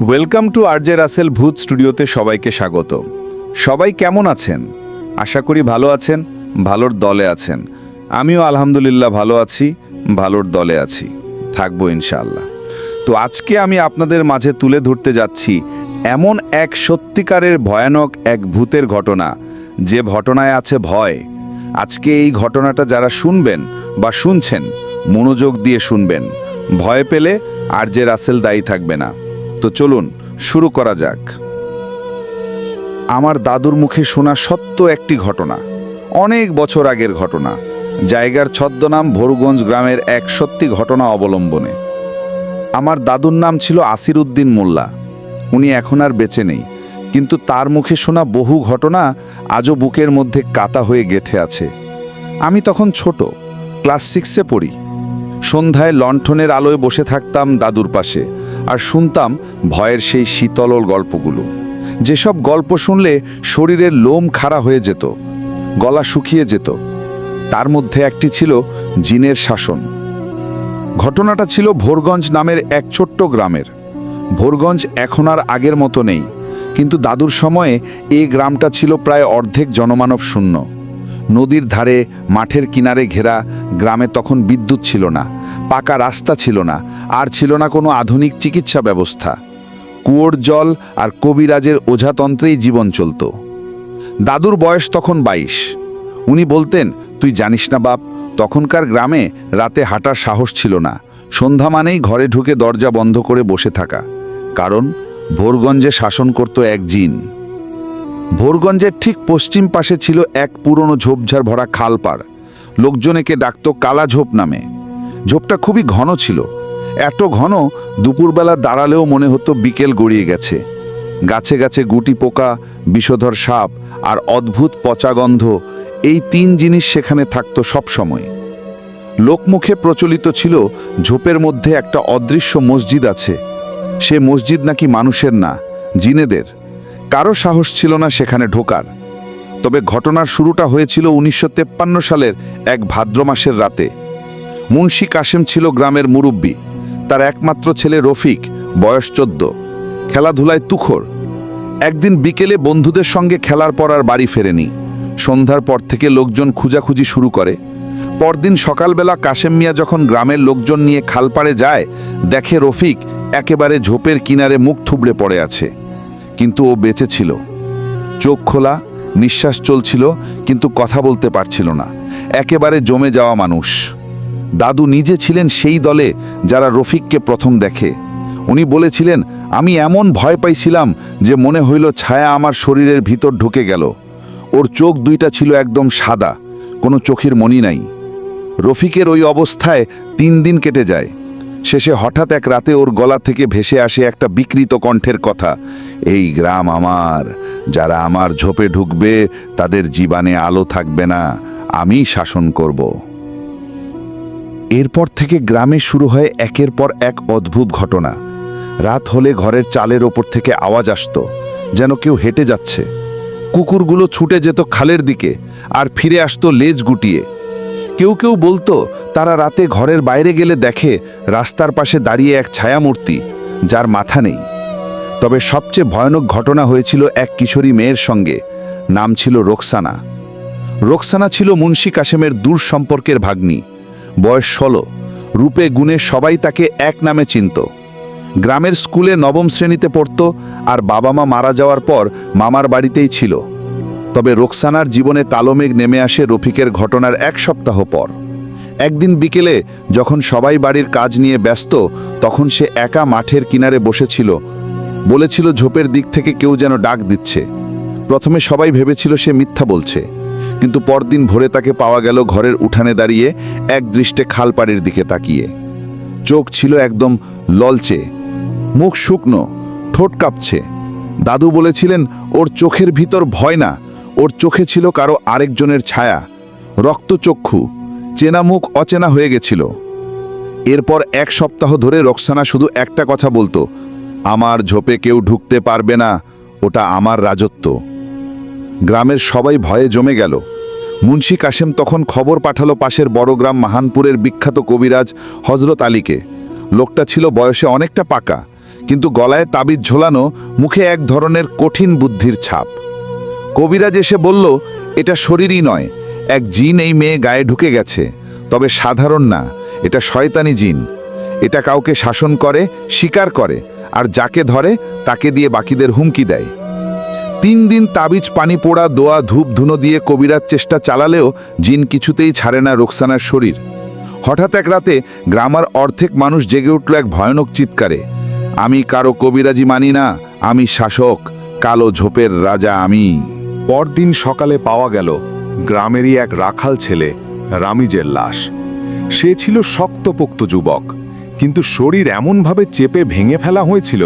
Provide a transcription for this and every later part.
Welcome to RJ Rasel ভূত স্টুডিওতে সবাইকে স্বাগত। সবাই কেমন আছেন? আশা করি ভালো আছেন, ভালোর দলে আছেন। আমিও আলহামদুলিল্লাহ ভালো আছি, ভালোর দলে আছি। থাকব ইনশাআল্লাহ। তো আজকে আমি আপনাদের মাঝে তুলে ধরতে যাচ্ছি এমন এক সত্যিকারের ভয়ানক এক ভূতের ঘটনা। যে ঘটনায় আছে ভয়। আজকে এই ঘটনাটা যারা শুনবেন বা শুনছেন, মনোযোগ দিয়ে শুনবেন। ভয় পেলে আর যে রাসেল দায়ী থাকবে না। তো চলুন, শুরু করা যাক। আমার দাদুর মুখে শোনা সত্য একটি ঘটনা, অনেক বছর আগের ঘটনা। জায়গার ছদ্মনাম ভোরগঞ্জ গ্রামের এক সত্যি ঘটনা অবলম্বনে। আমার দাদুর নাম ছিল আসির উদ্দিন মোল্লা। উনি এখন আর বেঁচে নেই, কিন্তু তার মুখে শোনা বহু ঘটনা আজও বুকের মধ্যে কাতা হয়ে গেথে আছে। আমি তখন ছোট, ক্লাস সিক্সে পড়ি। সন্ধ্যায় লণ্ঠনের আলোয় বসে থাকতাম দাদুর পাশে। আর শুনতাম ভয়ের সেই শীতল গল্পগুলো। যেসব গল্প শুনলে শরীরের লোম খাড়া হয়ে যেত, গলা শুকিয়ে যেত। তার মধ্যে একটি ছিল জিনের শাসন। ঘটনাটা ছিল ভোরগঞ্জ নামের এক ছোট্ট গ্রামের। ভোরগঞ্জ এখন আর আগের মতো নেই, কিন্তু দাদুর সময়ে এই গ্রামটা ছিল প্রায় অর্ধেক জনমানব শূন্য। নদীর ধারে, মাঠের কিনারে ঘেরা গ্রামে তখন বিদ্যুৎ ছিল না, পাকা রাস্তা ছিল না, আর ছিল না কোনো আধুনিক চিকিৎসা ব্যবস্থা। কুয়োর জল আর কবিরাজের ওঝাতন্ত্রেই জীবন চলত। দাদুর বয়স তখন বাইশ। উনি বলতেন, তুই জানিস না বাপ, তখনকার গ্রামে রাতে হাঁটার সাহস ছিল না। সন্ধ্যা মানেই ঘরে ঢুকে দরজা বন্ধ করে বসে থাকা। কারণ ভোরগঞ্জে শাসন করত এক জিন। ভোরগঞ্জের ঠিক পশ্চিম পাশে ছিল এক পুরনো ঝোপঝাড় ভরা খালপাড়। লোকজন একে ডাকত কালা ঝোপ নামে। ঝোপটা খুবই ঘন ছিল। এত ঘন দুপুরবেলা দাঁড়ালেও মনে হতো বিকেল গড়িয়ে গেছে। গাছে গাছে গুটি পোকা, বিষধর সাপ আর অদ্ভুত পচা গন্ধ এই তিন জিনিস সেখানে থাকতো সবসময়। লোকমুখে প্রচলিত ছিল ঝোপের মধ্যে একটা অদৃশ্য মসজিদ আছে। সে মসজিদ নাকি মানুষের না, জিনেদের। কারও সাহস ছিল না সেখানে ঢোকার। তবে ঘটনার শুরুটা হয়েছিল উনিশশো সালের এক ভাদ্র মাসের রাতে। মুন্সি কাশেম ছিল গ্রামের মুরব্বী। তার একমাত্র ছেলে রফিক, বয়স চোদ্দ। খেলাধুলায় তুখর। একদিন বিকেলে বন্ধুদের সঙ্গে খেলার পর আর বাড়ি ফেরেনি। সন্ধ্যার পর থেকে লোকজন খুঁজাখুঁজি শুরু করে। পরদিন সকালবেলা কাশেম মিয়া যখন গ্রামের লোকজন নিয়ে খালপাড়ে যায়, দেখে রফিক একেবারে ঝোপের কিনারে মুখ থুবড়ে পড়ে আছে। কিন্তু ও বেঁচে ছিল। চোখ খোলা, নিঃশ্বাস চলছিল, কিন্তু কথা বলতে পারছিল না। একেবারে জমে যাওয়া মানুষ। দাদু নিজে ছিলেন সেই দলে যারা রফিককে প্রথম দেখে। উনি বলেছিলেন, আমি এমন ভয় পাইছিলাম যে মনে হইল ছায়া আমার শরীরের ভিতর ঢুকে গেল। ওর চোখ দুইটা ছিল একদম সাদা, কোনো চোখের মনি নাই। রফিকের ওই অবস্থায় তিন দিন কেটে যায়। শেষে হঠাৎ এক রাতে ওর গলা থেকে ভেসে আসে একটা বিকৃত কণ্ঠের কথা। এই গ্রাম আমার, যারা আমার ঝোপে ঢুকবে, তাদের জীবনে আলো থাকবে না, আমি শাসন করব। এরপর থেকে গ্রামে শুরু হয় একের পর এক অদ্ভুত ঘটনা। রাত হলে ঘরের চালের ওপর থেকে আওয়াজ আসতো, যেন কেউ হেঁটে যাচ্ছে। কুকুরগুলো ছুটে যেত খালের দিকে, আর ফিরে আসতো লেজ গুটিয়ে। কেউ কেউ বলতো, তারা রাতে ঘরের বাইরে গেলে দেখে রাস্তার পাশে দাঁড়িয়ে এক ছায়ামূর্তি, যার মাথা নেই। তবে সবচেয়ে ভয়ানক ঘটনা হয়েছিল এক কিশোরী মেয়ের সঙ্গে, নাম ছিল রোকসানা। রোকসানা ছিল মুন্সি কাশেমের দূর সম্পর্কের ভাগ্নি। বয়স ষোলো, রূপে গুণে সবাই তাকে এক নামে চিনত। গ্রামের স্কুলে নবম শ্রেণীতে পড়ত আর বাবা মা মারা যাওয়ার পর মামার বাড়িতেই ছিল। তবে রোকসানার জীবনে তালমেঘ নেমে আসে রফিকের ঘটনার এক সপ্তাহ পর। একদিন বিকেলে, যখন সবাই বাড়ির কাজ নিয়ে ব্যস্ত, তখন সে একা মাঠের কিনারে বসেছিল। বলেছিল ঝোপের দিক থেকে কেউ যেন ডাক দিচ্ছে। প্রথমে সবাই ভেবেছিল সে মিথ্যা বলছে। কিন্তু পরদিন ভোরে তাকে পাওয়া গেল ঘরের উঠানে দাঁড়িয়ে এক দৃষ্টে খালপাড়ের দিকে তাকিয়ে। চোখ ছিল একদম ললচে, মুখ শুকনো, ঠোঁট কাঁপছে। দাদু বলেছিলেন, ওর চোখের ভিতর ভয় না ওর চোখে ছিল কারও আরেকজনের ছায়া রক্তচক্ষু চেনা মুখ অচেনা হয়ে গেছিল। এরপর এক সপ্তাহ ধরে রক্সানা শুধু একটা কথা বলতো, আমার ঝোপে কেউ ঢুকতে পারবে না, ওটা আমার রাজত্ব। গ্রামের সবাই ভয়ে জমে গেল। মুন্সি কাশেম তখন খবর পাঠালো পাশের বড় গ্রাম মাহানপুরের বিখ্যাত কবিরাজ হজরত আলীকে। লোকটা ছিল বয়সে অনেকটা পাকা, কিন্তু গলায় তাবিজ ঝোলানো, মুখে এক ধরনের কঠিন বুদ্ধির ছাপ। কবিরাজ এসে বলল, এটা শরীরই নয়। এক জিন এই মেয়ে গায়ে ঢুকে গেছে। তবে সাধারণ না, এটা শয়তানি জিন। এটা কাউকে শাসন করে, শিকার করে, আর যাকে ধরে, তাকে দিয়ে বাকিদের হুমকি দেয়। তিন দিন তাবিজ, পানি পোড়া, দোয়া, ধূপ, ধুনো দিয়ে কবিরাজ চেষ্টা চালালেও জিন কিছুতেই ছাড়ে না রোকসানার শরীর। হঠাৎ এক রাতে গ্রামার অর্ধেক মানুষ জেগে উঠল এক ভয়ানক চিৎকারে। আমি কারও কবিরাজি মানি না, আমি শাসক, কালো ঝোপের রাজা আমি। পরদিন সকালে পাওয়া গেল গ্রামেরই এক রাখাল ছেলে, রামিজের লাশ। সে ছিল শক্তপোক্ত যুবক, কিন্তু শরীর এমনভাবে চেপে ভেঙে ফেলা হয়েছিল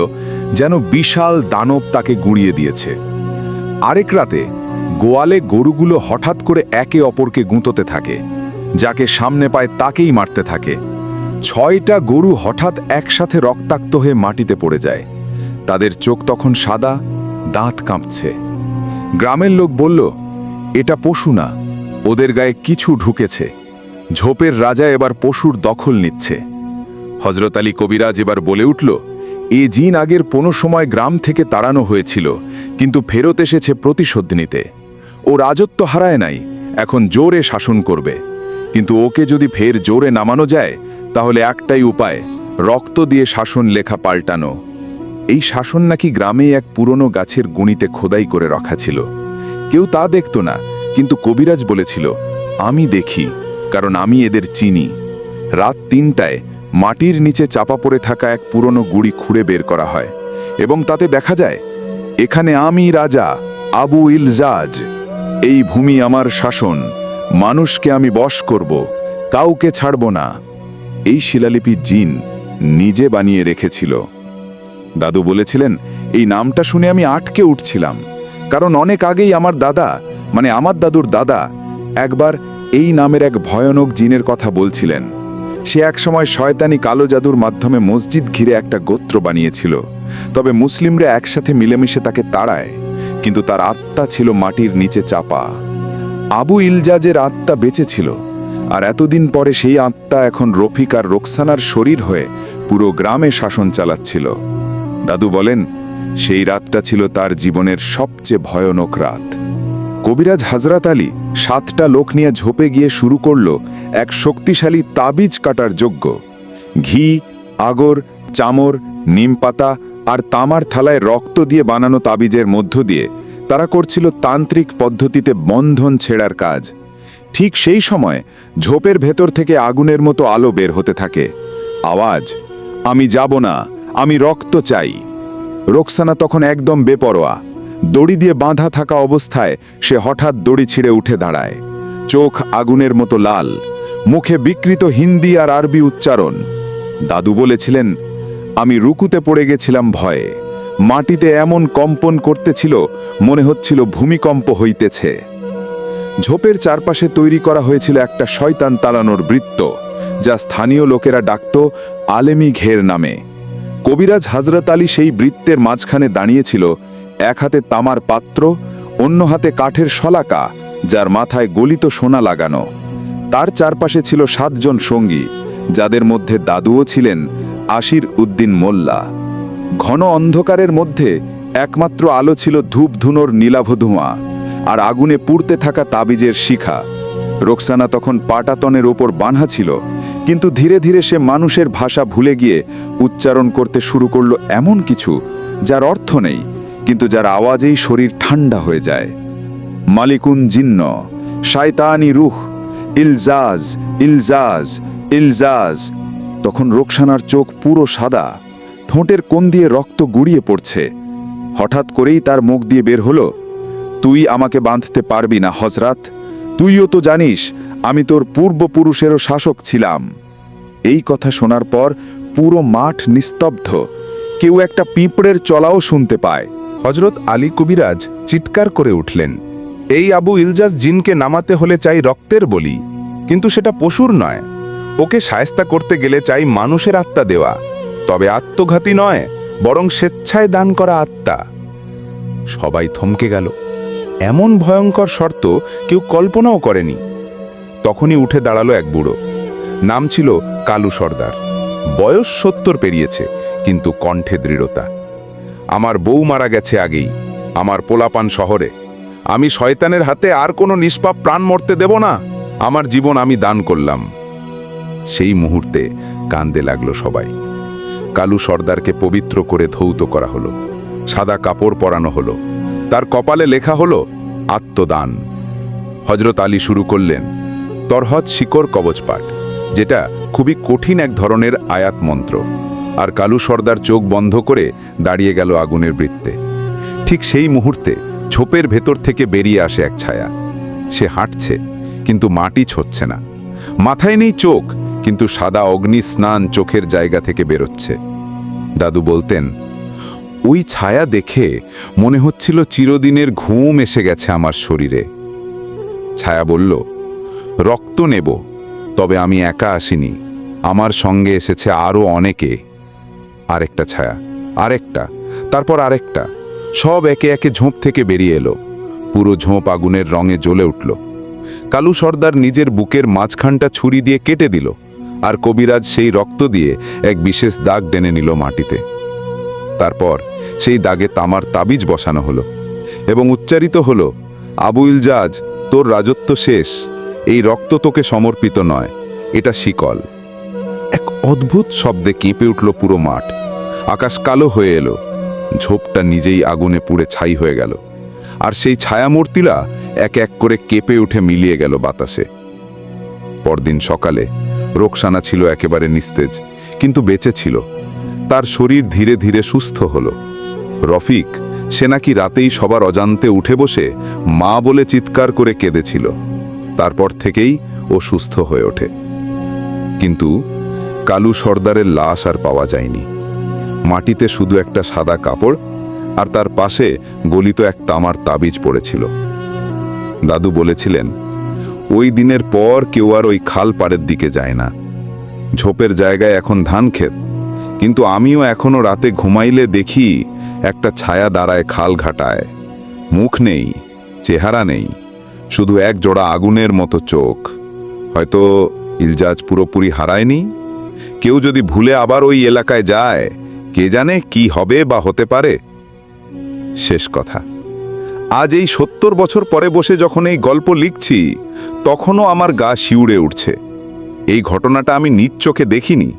যেন বিশাল দানব তাকে গুঁড়িয়ে দিয়েছে। আরেক রাতে গোয়ালে গরুগুলো হঠাৎ করে একে অপরকে গুঁতোতে থাকে, যাকে সামনে পায় তাকেই মারতে থাকে। ছয়টা গরু হঠাৎ একসাথে রক্তাক্ত হয়ে মাটিতে পড়ে যায়। তাদের চোখ তখন সাদা, দাঁত কাঁপছে। গ্রামের লোক বলল, এটা পশু না, ওদের গায়ে কিছু ঢুকেছে। ঝোপের রাজা এবার পশুর দখল নিচ্ছে। হজরত আলী কবিরাজ এবার বলে উঠল, এ জিন আগের কোনো সময় গ্রাম থেকে তাড়ানো হয়েছিল, কিন্তু ফেরত এসেছে প্রতিশোধ নিতে। ও রাজত্ব হারায় নাই, এখন জোরে শাসন করবে। কিন্তু ওকে যদি ফের জোরে নামানো যায়, তাহলে একটাই উপায়, রক্ত দিয়ে শাসন লেখা পাল্টানো। এই শাসন নাকি গ্রামে এক পুরনো গাছের গুণিতে খোদাই করে রাখা ছিল। কেউ তা দেখত না, কিন্তু কবিরাজ বলেছিল, আমি দেখি, কারণ আমি এদের চিনি। রাত তিনটায় মাটির নিচে চাপা পড়ে থাকা এক পুরনো গুড়ি খুঁড়ে বের করা হয়, এবং তাতে দেখা যায়, এখানে আমি রাজা, আবু ইলজাজ। এই ভূমি আমার শাসন, মানুষকে আমি বশ করব, কাউকে ছাড়ব না। এই শিলালিপি জিন নিজে বানিয়ে রেখেছিল। দাদু বলেছিলেন, এই নামটা শুনে আমি আটকে উঠছিলাম। কারণ অনেক আগেই আমার দাদা মানে আমার দাদুর দাদা, একবার এই নামের এক ভয়ানক জিনের কথা বলছিলেন। সে একসময় শয়তানি কালো জাদুর মাধ্যমে মসজিদ ঘিরে একটা গোত্র বানিয়েছিল। তবে মুসলিমরা একসাথে মিলেমিশে তাকে তাড়ায়, কিন্তু তার আত্মা ছিল মাটির নিচে চাপা। আবু ইলজাজের আত্মা বেঁচে ছিল, আর এতদিন পরে সেই আত্মা এখন রফিক আর রোকসানার শরীর হয়ে পুরো গ্রামে শাসন চালাচ্ছিল। দাদু বলেন, সেই রাতটা ছিল তার জীবনের সবচেয়ে ভয়ানক রাত। কবিরাজ হাজরাত আলী সাতটা লোক নিয়ে ঝোপে গিয়ে শুরু করল এক শক্তিশালী তাবিজ কাটার যজ্ঞ। ঘি, আগর, চামর নিমপাতা আর তামার থালায় রক্ত দিয়ে বানানো তাবিজের মধ্য দিয়ে তারা করছিল তান্ত্রিক পদ্ধতিতে বন্ধন ছেড়ার কাজ। ঠিক সেই সময় ঝোপের ভেতর থেকে আগুনের মতো আলো বের হতে থাকে। আওয়াজ, আমি যাব না আমি রক্ত চাই। রোকসানা তখন একদম বেপরোয়া। দড়ি দিয়ে বাঁধা থাকা অবস্থায় সে হঠাৎ দড়ি ছিঁড়ে উঠে দাঁড়ায়। চোখ আগুনের মতো লাল। মুখে বিকৃত হিন্দি আর আরবি উচ্চারণ। দাদু বলেছিলেন, আমি রুকুতে পড়ে গেছিলাম ভয়ে। মাটিতে এমন কম্পন করতেছিল, মনে হচ্ছিল ভূমিকম্প হইতেছে। ঝোপের চারপাশে তৈরি করা হয়েছিল একটা শয়তান তাড়ানোর বৃত্ত, যা স্থানীয় লোকেরা ডাকত আলেমি ঘের নামে। কবিরাজ হাজরত আলী সেই বৃত্তের মাঝখানে দাঁড়িয়েছিল, এক হাতে তামার পাত্র, অন্য হাতে কাঠের শলাকা, যার মাথায় গলিত সোনা লাগানো। তার চারপাশে ছিল সাতজন সঙ্গী, যাদের মধ্যে দাদুও ছিলেন আশির উদ্দিন মোল্লা। ঘন অন্ধকারের মধ্যে একমাত্র আলো ছিল ধূপ ধুনোর নীলাভ ধোঁয়া, আর আগুনে পুড়তে থাকা তাবিজের শিখা। রোকসানা তখন পাটাতনের ওপর বাঁধা ছিল কিন্তু ধীরে ধীরে সে মানুষের ভাষা ভুলে গিয়ে উচ্চারণ করতে শুরু করল এমন কিছু, যার অর্থ নেই, কিন্তু যার আওয়াজেই শরীর ঠান্ডা হয়ে যায়। মালিকুন জিন্ন, শায়তানি রুহ, ইলজাজ ইলজাজ ইলজাজ। তখন রোকসানার চোখ পুরো সাদা, ঠোঁটের কোণ দিয়ে রক্ত গুড়িয়ে পড়ছে। হঠাৎ করেই তার মুখ দিয়ে বের হলো, তুই আমাকে বাঁধতে পারবি না হজরাত তুইও তো জানিস আমি তোর পূর্বপুরুষেরও শাসক ছিলাম। এই কথা শোনার পর পুরো মাঠ নিস্তব্ধ। কেউ একটা পিঁপড়ের চলাও শুনতে পায়। হজরত আলী কবিরাজ চিৎকার করে উঠলেন, এই আবু ইলজাজ জিনকে নামাতে হলে চাই রক্তের বলি, কিন্তু সেটা পশুর নয়। ওকে সায়স্তা করতে গেলে চাই মানুষের আত্মা দেওয়া। তবে আত্মঘাতী নয়, বরং স্বেচ্ছায় দান করা আত্মা। সবাই থমকে গেল। এমন ভয়ঙ্কর শর্ত কেউ কল্পনাও করেনি। তখনই উঠে দাঁড়াল এক বুড়ো। নাম ছিল কালু সর্দার। বয়স সত্তর পেরিয়েছে, কিন্তু কণ্ঠে দৃঢ়তা। আমার বউ মারা গেছে আগেই, আমার পোলাপান শহরে। আমি শয়তানের হাতে আর কোনো নিষ্পাপ প্রাণ মরতে দেব না। আমার জীবন আমি দান করলাম। সেই মুহূর্তে কান্দে লাগল সবাই। কালু সর্দারকে পবিত্র করে ধৌত করা হলো। সাদা কাপড় পরানো হলো। তার কপালে লেখা হলো, আত্মদান। হজরত আলী শুরু করলেন তরহত শিকর কবচ পাঠ, যেটা খুবই কঠিন এক ধরনের আয়াত মন্ত্র। আর কালু সর্দার চোখ বন্ধ করে দাঁড়িয়ে গেল আগুনের বৃত্তে। ঠিক সেই মুহূর্তে ঝোপের ভেতর থেকে বেরিয়ে আসে এক ছায়া। সে হাঁটছে, কিন্তু মাটি ছচ্ছে না। মাথায় নেই চোখ, কিন্তু সাদা অগ্নি স্নান চোখের জায়গা থেকে বেরোচ্ছে। দাদু বলতেন, ওই ছায়া দেখে মনে হচ্ছিল চিরদিনের ঘুম এসে গেছে আমার শরীরে। ছায়া বলল রক্ত নেব, তবে আমি একা আসিনি। আমার সঙ্গে এসেছে আরও অনেকে। আরেকটা ছায়া, আরেকটা, তারপর আরেকটা। সব একে একে ঝোঁপ থেকে বেরিয়ে এলো। পুরো ঝোঁপ আগুনের রঙে জ্বলে উঠল। কালু সর্দার নিজের বুকের মাঝখানটা ছুরি দিয়ে কেটে দিল, আর কবিরাজ সেই রক্ত দিয়ে এক বিশেষ দাগ টেনে নিল মাটিতে। তারপর সেই দাগে তামার তাবিজ বসানো হলো এবং উচ্চারিত হলো আবু ইলজাজ তোর রাজত্ব শেষ। এই রক্ত তোকে সমর্পিত নয়, এটা শিকল। এক অদ্ভুত শব্দে কেঁপে উঠল পুরো মাঠ। আকাশ কালো হয়ে এলো। ঝোপটা নিজেই আগুনে পুড়ে ছাই হয়ে গেল। আর সেই ছায়ামূর্তিরা এক এক করে কেঁপে উঠে মিলিয়ে গেল বাতাসে। পরদিন সকালে রোকসানা ছিল একেবারে নিস্তেজ, কিন্তু বেঁচে ছিল। তার শরীর ধীরে ধীরে সুস্থ হলো। রফিক, সে নাকি রাতেই সবার অজান্তে উঠে বসে মা বলে চিৎকার করে কেঁদেছিল। তারপর থেকেই ও সুস্থ হয়ে ওঠে। কিন্তু কালু সর্দারের লাশ আর পাওয়া যায়নি। মাটিতে শুধু একটা সাদা কাপড় আর তার পাশে গলিত এক তামার তাবিজ পড়েছিল। দাদু বলেছিলেন, ওই দিনের পর কেউ আর ওই খাল পাড়ের দিকে যায় না। ঝোপের জায়গায় এখন ধান ক্ষেত। কিন্তু আমিও এখনও রাতে ঘুমাইলে দেখি একটা ছায়া দাঁড়ায় খাল ঘাটায়। মুখ নেই, চেহারা নেই। শুধু এক জোড়া আগুনের মতো চোখ। হয়তো ইলজাজ পুরোপুরি হারায়নি? কেউ যদি ভুলে আবার ওই এলাকায় যায়, কে জানে কি হবে বা হতে পারে? শেষ কথা। আজ এই সত্তর বছর পরে বসে যখন এই গল্প লিখছি, তখনও আমার গা শিউড়ে উঠছে। এই ঘটনাটা আমি নিজ চোখে দেখিনি,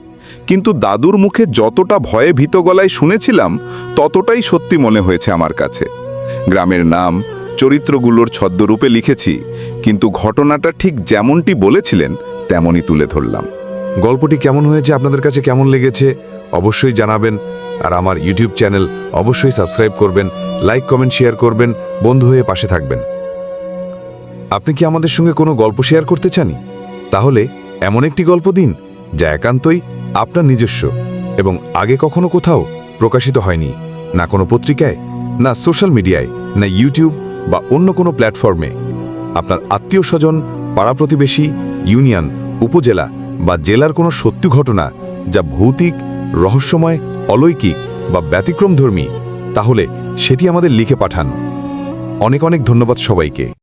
কিন্তু দাদুর মুখে যতটা ভয়ে ভীত গলায় শুনেছিলাম, ততটাই সত্যি মনে হয়েছে আমার কাছে। গ্রামের নাম চরিত্রগুলোর ছদ্মরূপে লিখেছি, কিন্তু ঘটনাটা ঠিক যেমনটি বলেছিলেন, তেমনই তুলে ধরলাম। গল্পটি কেমন হয়েছে, আপনাদের কাছে কেমন লেগেছে, অবশ্যই জানাবেন। আর আমার ইউটিউব চ্যানেল অবশ্যই সাবস্ক্রাইব করবেন, লাইক, কমেন্ট, শেয়ার করবেন, বন্ধু হয়ে পাশে থাকবেন। আপনি কি আমাদের সঙ্গে কোনো গল্প শেয়ার করতে চানি তাহলে এমন একটি গল্প দিন, যা একান্তই আপনার নিজস্ব এবং আগে কখনো কোথাও প্রকাশিত হয়নি, না কোনো পত্রিকায়, না সোশ্যাল মিডিয়ায় না ইউটিউব বা অন্য কোনো প্ল্যাটফর্মে আপনার আত্মীয় স্বজন পাড়া প্রতিবেশী ইউনিয়ন, উপজেলা বা জেলার কোনো সত্যি ঘটনা যা ভৌতিক, রহস্যময়, অলৌকিক বা ব্যতিক্রমধর্মী, তাহলে সেটি আমাদের লিখে পাঠান। অনেক অনেক ধন্যবাদ সবাইকে।